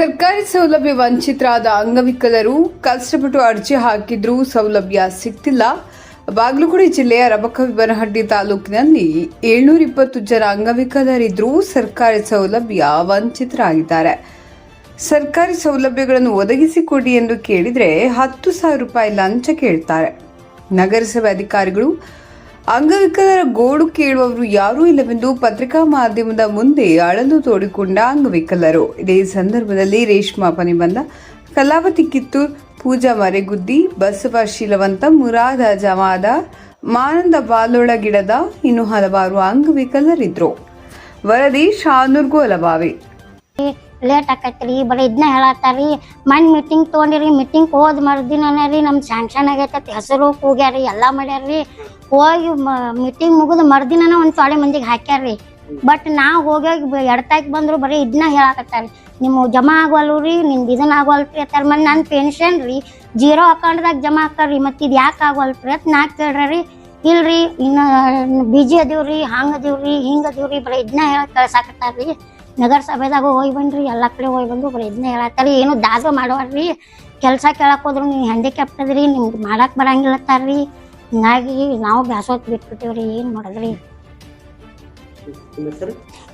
ಸರ್ಕಾರಿ ಸೌಲಭ್ಯ ವಂಚಿತರಾದ ಅಂಗವಿಕಲರು ಕಷ್ಟಪಟ್ಟು ಅರ್ಜಿ ಹಾಕಿದ್ರೂ ಸೌಲಭ್ಯ ಸಿಗ್ತಿಲ್ಲ ಬಾಗಲಕೋಟೆ ಜಿಲ್ಲೆಯ ರಬಕವಿಬನಹಟ್ಟಿ ತಾಲೂಕಿನಲ್ಲಿ ಏಳ್ನೂರ ಇಪ್ಪತ್ತು ಜನ ಅಂಗವಿಕಲರಿದ್ರೂ ಸರ್ಕಾರಿ ಸೌಲಭ್ಯ ವಂಚಿತರಾಗಿದ್ದಾರೆ. ಸರ್ಕಾರಿ ಸೌಲಭ್ಯಗಳನ್ನು ಒದಗಿಸಿಕೊಡಿ ಎಂದು ಕೇಳಿದರೆ ಹತ್ತು ಸಾವಿರ ರೂಪಾಯಿ ಲಂಚ ಕೇಳ್ತಾರೆ. ನಗರಸಭೆ ಅಧಿಕಾರಿಗಳು ಅಂಗವಿಕಲರ ಗೋಡು ಕೇಳುವವರು ಯಾರೂ ಇಲ್ಲವೆಂದು ಪತ್ರಿಕಾ ಮಾಧ್ಯಮದ ಮುಂದೆ ಅಳಲು ತೋಡಿಕೊಂಡ ಅಂಗವಿಕಲರು. ಇದೇ ಸಂದರ್ಭದಲ್ಲಿ ರೇಷ್ಮಾ ಪನಿಬಂದ, ಕಲಾವತಿ ಕಿತ್ತೂರ್, ಪೂಜಾ ಮರೆಗುದ್ದಿ, ಬಸವ ಶೀಲವಂತ, ಮುರಾದ ಜಮಾದ, ಮಾನಂದ ಬಾಲೋಳ ಗಿಡದ ಇನ್ನು ಹಲವಾರು ಅಂಗವಿಕಲರಿದ್ರು. ವರದಿ ಶಾನೂರ್ ಗೋಲಬಾವಿ ಲೇಟ್ ಆಕೈತ್ರಿ, ಬರೀ ಇದನ್ನ ಹೇಳತ್ತಾರಿ. ಮನ್ ಮೀಟಿಂಗ್ ತೊಗೊಂಡಿರಿ ಮೀಟಿಂಗ್ ಹೋದ್ ಮರ್ದಿನ ರೀ ನಮ್ ಸ್ಯಾಂಕ್ಷನ್ ಆಗೈತತಿ, ಹೆಸರು ಕೂಗ್ಯಾರಿ, ಎಲ್ಲಾ ಮಾಡ್ಯಾರ್ರಿ. ಹೋಗಿ ಮೀಟಿಂಗ್ ಮುಗಿದ ಮರ್ದಿನ ಒಂದ್ ಸಾಳೆ ಮಂದಿಗೆ ಹಾಕ್ಯಾರ್ರಿ. ಬಟ್ ನಾ ಹೋಗಿ ಎಡ್ತಾಕ್ ಬಂದ್ರು ಬರೀ ಇದನ್ನ ಹೇಳಾಕತ್ತಾರಿ. ನಿಮ್ಮ ಜಮಾ ಆಗವಲ್ವು ರೀ ನಿಮ್ದು ಇದನ್ನ ಆಗವಲ್ರಿ ಅತ್ತಾರ ಮನ್ ನನ್ನ ಪೆನ್ಷನ್ ರೀ ಜೀರೋ ಅಕೌಂಟ್ದಾಗ ಜಮಾ ಹಾಕಾರ್ರಿ ಮತ್ತೆ ಇದು ಯಾಕೆ ಆಗವಲ್ರಿ ಅಂತ ನಾ ಕೇಳ್ರಿ ಇಲ್ರಿ, ಇನ್ನು, ಬಿಜಿ ಅದೀವ್ರಿ, ಹಂಗ ಅದೀವ್ರಿ, ಹಿಂಗ ಅದೀವ್ರಿ, ಬರೀ ಇದನ್ನ ಹೇಳಿ ಕಳ್ಸಾಕತ್ತಾರ್ರಿ. ನಗರಸಭೆದಾಗ ಹೋಗಿ ಬನ್ರಿ, ಎಲ್ಲ ಕಡೆ ಹೋಗಿ ಬಂದು ಬರೀ ಇದನ್ನ ಹೇಳತ್ತಾರಿ. ಏನು ದಾಸ ಮಾಡೋರ್ರಿ. ಕೆಲಸ ಕೇಳಕ್ ಹೋದ್ರು ನೀವು ಹ್ಯಾಂಡಿಕ್ಯಾಪ್ಟ್ ಅದ್ರಿ, ನಿಮ್ಗೆ ಮಾಡಕ್ ಬರಂಗಿಲ್ಲತ್ತಾರ್ರಿ ಹಿಂಗಾಗಿ ನಾವು ಬ್ಯಾಸೋತ್ ಬಿಟ್ಬಿಟ್ಟಿವ್ರಿ, ಏನು ಮಾಡೋದ್ರಿ?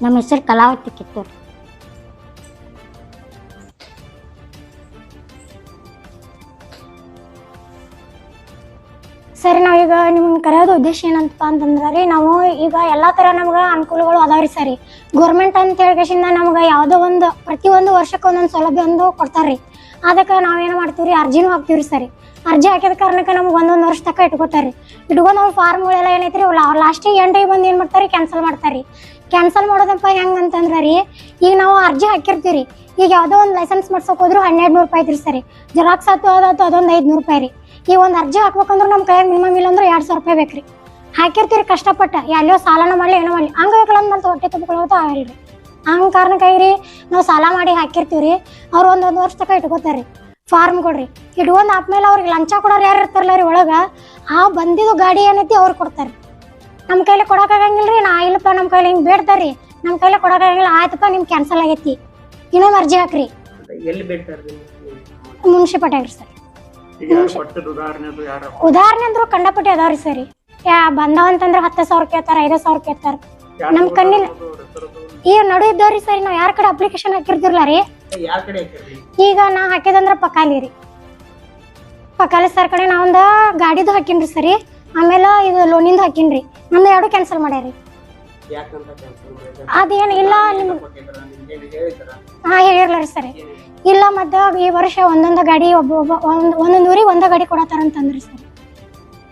ನಿಮ್ಮ ಹೆಸರು ಕಲಾವತಿ ಕಿತ್ತೂರು. ಸರಿ, ನಾವೀಗ ನಿಮ್ಗೆ ಕರೆಯೋದು ಉದ್ದೇಶ ಏನಂತಪ್ಪ ಅಂತಂದ್ರೆ ರೀ, ನಾವು ಈಗ ಎಲ್ಲ ಥರ ನಮ್ಗೆ ಅನುಕೂಲಗಳು ಅದಾವ್ರಿ ಸರಿ. ಗೌರ್ಮೆಂಟ್ ಅಂತ ಹೇಳ್ಕೇಶಿಂದ ನಮ್ಗೆ ಯಾವುದೋ ಒಂದು ಪ್ರತಿಯೊಂದು ವರ್ಷಕ್ಕೆ ಒಂದೊಂದು ಸೌಲಭ್ಯ ಒಂದು ಕೊಡ್ತಾರ್ರಿ. ಅದಕ್ಕೆ ನಾವೇನು ಮಾಡ್ತೀವಿ ರೀ ಅರ್ಜಿನೂ ಹಾಕ್ತೀವಿ ರೀ ಸರಿ. ಅರ್ಜಿ ಹಾಕಿದ ಕಾರಣಕ್ಕೆ ನಮ್ಗೆ ಒಂದೊಂದು ವರ್ಷ ತಕ್ಕ ಇಟ್ಕೋತಾರೆ ಇಟ್ಕೊಂಡು ನಾವು ಫಾರ್ಮ್ಗಳೆಲ್ಲ ಏನೈತ್ರಿ ಲಾಸ್ಟಿಗೆ ಎಂಟಿಗೆ ಬಂದು ಏನು ಮಾಡ್ತಾರೆ ಕ್ಯಾನ್ಸಲ್ ಮಾಡ್ತಾರೆ ಕ್ಯಾನ್ಸಲ್ ಮಾಡೋದಪ್ಪ ಹೆಂಗೆ ಅಂತಂದ್ರೆ ರೀ ಈಗ ನಾವು ಅರ್ಜಿ ಹಾಕಿರ್ತೀವಿ ರೀ ಈಗ ಯಾವುದೋ ಒಂದು ಲೈಸೆನ್ಸ್ ಮಾಡ್ಸೋಕೆ ಹೋದ್ರು ಹನ್ನೆರಡು ನೂರು ರೂಪಾಯಿ ಐತ್ರಿ ಸರಿ. ಜೆರಾಕ್ಸ್ ಆತು ಅದಾತು ಅದೊಂದು ಐದುನೂರು ರೂಪಾಯಿ ರೀ. ಈಗ ಒಂದು ಅರ್ಜಿ ಹಾಕ್ಬೇಕಂದ್ರೆ ನಮ್ಮ ಕೈಯಾಗ ಮಿನಿಮಮ್ ಇಲ್ಲ ಅಂದ್ರೆ ಎರಡು ಸಾವಿರ ರೂಪಾಯಿ ಬೇಕ್ರಿ. ಹಾಕಿರ್ತೀವಿ ಕಷ್ಟಪಟ್ಟ. ಎಲ್ಲೋ ಸಾಲನ ಮಾಡಲಿ ಏನೋ ಮಾಡಲಿ. ಅಂಗವಿಕಲಂದ್ ಬಂತು ಹೊಟ್ಟೆ ತುಂಬಿಕೊಳ್ಳೋದು ಆಗಲ್ರಿ ಹಂಗೆ ಕಾರಣಕ್ಕಾಗಿ ರೀ ನಾವು ಸಾಲ ಮಾಡಿ ಹಾಕಿರ್ತೀವ್ರಿ. ಅವ್ರು ಒಂದು ಒಂದು ವರ್ಷ ತನಕ ಇಟ್ಕೋತಾರೆ ರೀ ಫಾರ್ಮ್ ಕೊಡ್ರಿ. ಇಟ್ಕೊಂಡು ಆದ್ಮೇಲೆ ಅವ್ರಿಗೆ ಲಂಚ ಕೊಡೋರು ಯಾರು ಇರ್ತಾರಲ್ಲ ರೀ ಒಳಗೆ ಆ ಬಂದಿದ್ದು ಗಾಡಿ ಏನೈತಿ ಅವ್ರು ಕೊಡ್ತಾರೆ ನಮ್ಮ ಕೈಲಿ ಕೊಡೋಕ್ಕಾಗಂಗಿಲ್ಲ ರೀ ನಾ ಇಲ್ಲಪ್ಪ ನಮ್ಮ ಕೈಲಿ ಹಿಂಗೆ ಬೇಡ್ತಾರ್ರಿ. ನಮ್ಮ ಕೈಲಿ ಕೊಡೋಕ್ಕಾಗಂಗಿಲ್ಲ ಆಯ್ತಪ್ಪ ನಿಮ್ಗೆ ಕ್ಯಾನ್ಸಲ್ ಆಗೈತಿ. ಇನ್ನೊಂದು ಅರ್ಜಿ ಹಾಕ್ರಿ. ಮುನ್ಸಿಪಾಲ್ಟಿ ಬೇಡ್ತಾರೆ ಸರ್. ಉದಾಹರಣೆ ಅಂದ್ರು ಕಂಡಪಟ್ಟಿ ಅದಾವ್ರಿ ಸರಿ. ಯಾ ಬಂದಾವ ಅಂತಂದ್ರೆ ಹತ್ತು ಸಾವಿರ ಕೇಳ್ತಾರ ಐದು ಸಾವಿರ ಕೇಳ್ತಾರ. ನಮ್ ಕಣ್ಣಿಲ್ಲ ಈಗ ನಡು ಇದ್ದವ್ರಿ ಸರಿ ನಾವ್ ಯಾರ ಕಡೆ ಅಪ್ಲಿಕೇಶನ್ ಹಾಕಿರ್ತಿರ್ಲ ರೀ? ಈಗ ನಾ ಹಾಕಿದಂದ್ರ ಪಕಾಲಿ ರೀ. ಪಕಾಲಿ ಸರ್ ಕಡೆ ನಾ ಒಂದ ಗಾಡಿದು ಹಾಕಿನ್ರಿ ಸರಿ ಆಮೇಲೆ ಇದು ಲೋನಿಂದು ಹಾಕಿನ್ರಿ. ನಮ್ದು ಎರಡು ಕ್ಯಾನ್ಸಲ್ ಮಾಡ್ಯಾರಿ. ಅದೇನ್ ಇಲ್ಲ ನಿಮ್ ಹಾ ಹೇಳಿರ್ಲ ರೀ ಸರಿ. ಇಲ್ಲ ಮತ್ತೆ ಈ ವರ್ಷ ಒಂದೊಂದು ಗಾಡಿ ಒಬ್ಬ ಒಬ್ಬ ಒಂದೊಂದು ಊರಿಗೆ ಒಂದ ಗಾಡಿ ಕೊಡತಾರಂತಂದ್ರಿ ಸರ್.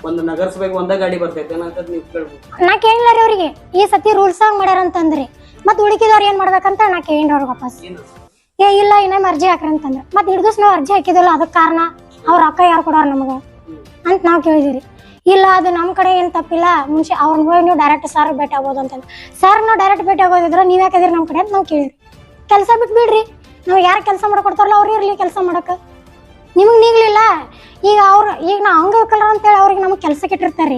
ಒಂದು ನಗರಸಭೆಗೆ ಒಂದ ಗಾಡಿ ಬರ್ತೈತೆ ಅನ್ನೋದ್ ನೀವು ಕೇಳ್ಬೇಕು. ನಾ ಕೇಳಿಲ್ಲ ರೀ ಅವ್ರಿಗೆ. ಈ ಸತಿ ರೂಲ್ಸ್ ಆಗಿ ಮಾಡ್ಯಾರ ಅಂತಂದ್ರಿ ಮತ್ತೆ ಉಳಿಕಿದವ್ರು ಏನ್ ಮಾಡ್ಬೇಕಂತ ನಾ ಕೇಳಿನ್ರಿ ಅವ್ರಿಗೆ ವಾಪಸ್. ಏನು ಏ ಇಲ್ಲ ಇನ್ನೊಮ್ಮೆ ಅರ್ಜಿ ಹಾಕ್ರಿ ಅಂತಂದ್ರೆ ಮತ್ತೆ ಹಿಡಿದು ನಾವು ಅರ್ಜಿ ಹಾಕಿದಿಲ್ಲ ಅದಕ್ಕೆ ಕಾರಣ ಅವ್ರ ಅಕ್ಕ ಯಾರು ಕೊಡೋರು ನಮಗೆ? ಅಂತ ನಾವು ಕೇಳಿದಿರಿ ಇಲ್ಲ ಅದು ನಮ್ಮ ಕಡೆ ಏನು ತಪ್ಪಿಲ್ಲ. ಮುಂಚೆ ಅವ್ರನ್ನ ಹೋಗಿ ನೀವು ಡೈರೆಕ್ಟ್ ಸರ್ ಭೇಟಿ ಆಗ್ಬೋದು ಅಂತಂದು ಸರ್ ನಾವು ಡೈರೆಕ್ಟ್ ಭೇಟಿ ಆಗೋದಿದ್ರೆ ನೀವು ಯಾಕದಿರಿ ನಮ್ಮ ಕಡೆ ಅಂತ ನಾವು ಕೇಳಿರಿ ಕೆಲಸ ಬಿಟ್ಬಿಡ್ರಿ. ನಾವು ಯಾರು ಕೆಲಸ ಮಾಡ್ಕೊಡ್ತಾರಲ್ಲ ಅವ್ರು ಇರ್ಲಿ ಕೆಲಸ ಮಾಡಕ್ಕೆ ನಿಮಗೆ ನೀಗ್ಲಿಲ್ಲ? ಈಗ ಅವ್ರು ಈಗ ನಾವು ಅಂಗವಿಕಲರು ಅಂತೇಳಿ ಅವ್ರಿಗೆ ನಮಗೆ ಕೆಲ್ಸಕ್ಕೆ ಇಟ್ಟಿರ್ತಾರೆ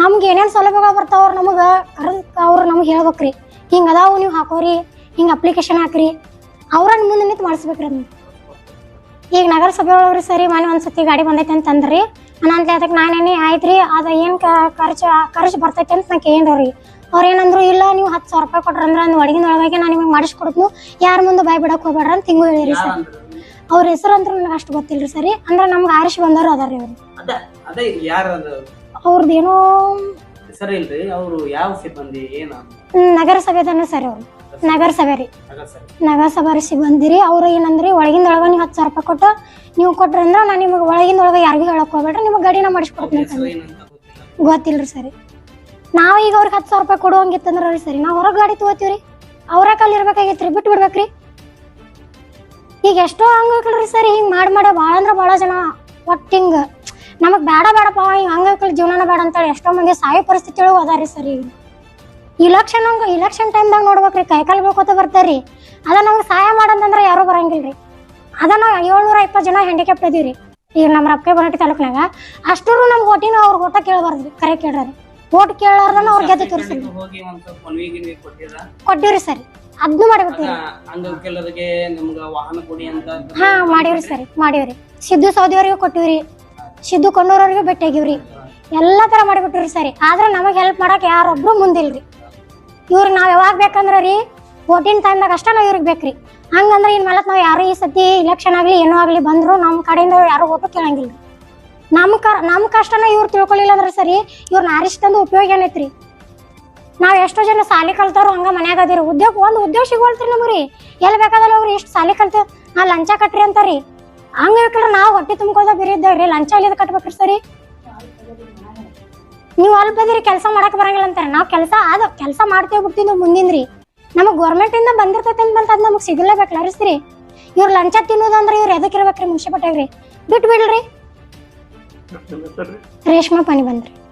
ನಮ್ಗೆ ಏನೇನು ಸೌಲಭ್ಯಗಳು ಬರ್ತಾವ ಅವ್ರು ನಮಗೆ ಕರೆದು ಅವ್ರು ನಮ್ಗೆ ಹೇಳ್ಬೇಕ್ರಿ. ಹಿಂಗೆ ಅದಾವು ನೀವು ಹಾಕೋರಿ, ಹಿಂಗೆ ಅಪ್ಲಿಕೇಶನ್ ಹಾಕ್ರಿ. ಅವ್ರನ್ನ ಮುಂದೆ ನಿಂತು ಮಾಡಿಸ್ಬೇಕ್ರಿ ಅದನ್ನ ಈಗ ನಗರಸಭೆ ಒಳಗ್ರಿ ಸರಿ, ಮನೆ ಒಂದ್ಸತಿ ಗಾಡಿ ಬಂದೈತೆ ಅಂತಂದ್ರಿ. ನಾನು ಅದಕ್ಕೆ ನಾನೇನೆ ಆಯ್ತು ರೀ ಅದು ಏನು ಖರ್ಚು ಖರ್ಚು ಬರ್ತೈತೆ ಅಂತ ನಾ ಕೇಳಿದ್ರಿ ಅವ್ರು ಇಲ್ಲ, ನೀವು ಹತ್ತು ಸಾವಿರ ರೂಪಾಯಿ ಕೊಟ್ರಂದ್ರೆ ಅಂದ್ ಒಳಗಿನ ಒಳಗೆ ನಾನು ನಿಮಗೆ ಮಾಡಿಸ್ಕೊಡ್ತು ಯಾರ ಮುಂದೆ ಬಾಯ್ ಬಿಡಕ್ಕೆ ಹೋಗ್ಬೇಡ್ರಿ ಅಂತ ಹಿಂಗೂ ಹೇಳಿರಿ ಸರ್. ಅವ್ರ ಹೆಸರು ಅಂತ ನನಗೆ ಅಷ್ಟು ಗೊತ್ತಿಲ್ರಿ ಸರಿ. ಅಂದ್ರೆ ನಮ್ಗೆ ಆರಿಸಿ ಬಂದವ್ರು ಅದಾರ ಅವ್ರು. ಅದ ಅದೇ ಯಾರ ಅದು? ಅವ್ರದ್ದೇನೋ ಹೆಸರು ಇಲ್ರಿ ಅವರು ಯಾವ ಸಿಬ್ಬಂದಿ ಏನ ನಗರಸಭೆದನ್ನ ಸರಿ ಅವ್ರು. ನಗರಸಭೆ. ರೀ. ನಗರಸಭೆ. ರೀ ಸಿಬ್ಬಂದಿ ಅವ್ರು ಏನಂದ್ರಿ ಒಳಗಿಂದ ಒಳಗ ನೀವು ಹತ್ತು ಸಾವಿರ ರೂಪಾಯಿ ಕೊಟ್ಟು ನೀವು ಕೊಟ್ರಂದ್ರೆ ನಾನು ನಿಮಗೆ ಒಳಗಿಂದ ಒಳಗೆ ಯಾರಿಗೂ ಹೇಳಕ್ ಹೋಗ್ಬೇಡ್ರಿ ನಿಮಗೆ ಗಡಿನ ಮಾಡಿಸ್ಕೊಡ್ತೀನಿ ಅಂತಂದ್ರೆ ಗೊತ್ತಿಲ್ಲ. ಗೊತ್ತಿಲ್ರಿ ಸರಿ. ನಾವು ಈಗ ಅವ್ರಿಗೆ ಹತ್ತು ಸಾವಿರ ರೂಪಾಯಿ ಕೊಡುವಂಗಿತ್ತಂದ್ರೆ ರೀ ಸರಿ. ನಾವು ಹೊರಗೆ ಗಾಡಿ ತಗೋತೀವ್ರಿ. ಅವ್ರ ಕಲ್ಲಿ ಇರ್ಬೇಕಾಗೈತ್ರಿ ಬಿಟ್ಟು ಬಿಡ್ಬೇಕ್ರಿ. ಈಗ ಎಷ್ಟೋ ಅಂಗವಿಕಲ್ರಿ ಸರಿ, ಹಿಂಗೆ ಮಾಡಿ ಮಾಡ ಭಾಳ ಅಂದ್ರೆ ಭಾಳ ಜನ. ಒಟ್ಟು ಹಿಂಗೆ, ನಮಗೆ ಬೇಡ ಬೇಡಪ್ಪ ಹಿಂಗೆ ಅಂಗವಿಕಲ ಜೀವನ ಬೇಡ ಅಂತೇಳಿ. ಎಷ್ಟೋ ಮಂದಿ ಸಾಯೋ ಪರಿಸ್ಥಿತಿ ಒಳಗೆ ಅದಾರಿ ಸರಿ ಈಗ. ಇಲೆಕ್ಷನ್ ಹಂಗ ಇಲೆಕ್ಷನ್ ಟೈಮ್ದಾಗ ನೋಡ್ಬೇಕ್ರಿ ಕೈಕಾಲು ಬೀಳ್ಕೊತ ಬರ್ತಾರ್ರಿ. ಅದ ನಮ್ಗೆ ಸಹಾಯ ಮಾಡಂತಂದ್ರೆ ಯಾರೂ ಬರಂಗಿಲ್ರಿ. ಅದ ನಾವು ಏಳ್ನೂರ ಇಪ್ಪತ್ತು ಜನ ಹ್ಯಾಂಡಿಕ್ಯಾಪ್ಟ್ ಅದೀವಿ ಈಗ ನಮ್ಮ ರಪ್ಪೆ ಬನಟಿ ತಾಲೂಕ್ನಾಗ, ಅಷ್ಟರು ನಮ್ಗೆ ಓಟಿನ ಅವ್ರಿಗೆ ಓಟ ಕೇಳಬಾರ್ದು ಕರೆ ಕೇಳ್ರಿ. ಓಟ್ ಕೇಳಾರ್ದನ ಅವ್ರ ಗೆದ್ದು ತೋರಿಸಿದ್ರಿ ಹೋಗಿ ಒಂದು ಮನವಿ ಗಿನ್ವಿ ಕೊಟ್ಟಿರಿ? ಕೊಟ್ಟಿವ್ರಿ ಸರಿ. ಅದನ್ನು ಮಾಡಿಬಿಟ್ಟಿವಿ ಅಂಗವಿಕಲರಿಗೆ ನಮಗೆ ವಾಹನ ಕೊಡಿ ಅಂತ ಹಾ ಮಾಡಿವ್ರಿ ಸರಿ. ಮಾಡಿವ್ರಿ. ಸಿದ್ದು ಸೌದಿಯವ್ರಿಗೂ ಕೊಟ್ಟಿವ್ರಿ. ಸಿದ್ದು ಕೊಂಡೂರವ್ರಿಗೂ ಭೇಟಿಯಾಗಿವ್ರಿ. ಎಲ್ಲ ತರ ಮಾಡಿಬಿಟ್ಟಿವ್ರಿ ಸರಿ. ಆದ್ರೆ ನಮಗೆ ಹೆಲ್ಪ್ ಮಾಡಕ್ ಯಾರೊಬ್ರು ಮುಂದಿಲ್ರಿ. ಇವ್ರಿಗೆ ನಾವ್ ಯಾವಾಗ ಬೇಕಂದ್ರ ರೀ ಓಟಿನ ಟೈಮ್ದಾಗ ಅಷ್ಟೇ ನಾವು ಇವ್ರಿಗೆ ಬೇಕ್ರಿ. ಹಂಗಂದ್ರೆ ಇನ್ ಮೇಲೆ ನಾವು ಯಾರು ಈ ಸತಿ ಇಲೆಕ್ಷನ್ ಆಗ್ಲಿ ಏನೋ ಆಗ್ಲಿ ಬಂದ್ರು ನಮ್ಮ ಕಡೆಯಿಂದ ಯಾರು ಓಟು ಕೇಳಂಗಿಲ್ರಿ. ನಮ್ ಕ, ನಮ್ ಕಷ್ಟನ ಇವ್ರು ತಿಳ್ಕೊಳಿಲ್ಲ ಅಂದ್ರೆ ಸರಿ ಇವ್ರನ್ನ ಆರಿಸ್ತಂದು ಉಪಯೋಗ ಏನೈತ್ರಿ? ನಾವ್ ಎಷ್ಟೋ ಜನ ಸಾಲಿ ಕಲ್ತಾರೋ ಹಂಗ ಮನ್ಯಾಗ ಅದಿರಿ ಉದ್ಯೋಗ, ಒಂದ್ ಉದ್ಯೋಗ ಸಿಗೋಲ್ತ್ರಿ ನಮ್ರಿ ಎಲ್ಲಿ ಬೇಕಾದ್ರೆ ಅವ್ರು ಎಷ್ಟು ಸಾಲಿ ಕಲ್ತು ಆ ಲಂಚ ಕಟ್ರಿ ಅಂತಾರಿ. ಹಂಗ ಹೇಳ್ಕ್ರ ನಾವು ಹೊಟ್ಟೆ ತುಂಬ್ಕೋದ ಬೇರೆ ಇದ್ದೇವ್ರಿ. ಲಂಚ ಅಲ್ಲಿ ಕಟ್ಬೇಕ್ರಿ ಸರಿ. ನೀವು ಅಲ್ಲಿ ಬದಿರಿ, ಕೆಲಸ ಮಾಡಕ್ ಬರಂಗಿಲ್ಲ ಅಂತಾರೆ. ನಾವು ಕೆಲಸ ಅದ ಕೆಲಸ ಮಾಡ್ತೇವೆ ಬಿಡ್ತೀವಿ ಮುಂದಿನ್ರಿ ನಮಗ್ ಗೌರ್ಮೆಂಟ್ ಇಂದ ಬಂದಿರ್ತೈತೆ ಅಂತ ಬಂತ ಅದ್ ನಮಗ್ ಸಿಗಲೇಬೇಕು ಅರಿಸ್ರಿ ಇವ್ರು ಲಂಚ ತಿನ್ನೋದಂದ್ರೆ ಇವ್ರು ಎದಕ್ಕಿರ್ಬೇಕ್ರಿ ಮುನ್ಸಿಪಲ್ಟಿಯಾಗ್ರಿ ಬಿಟ್ಟು ಬಿಡ್ರಿ ರೇಷ್ಮಾ ಪಾನಿ ಬಂದ್ರಿ.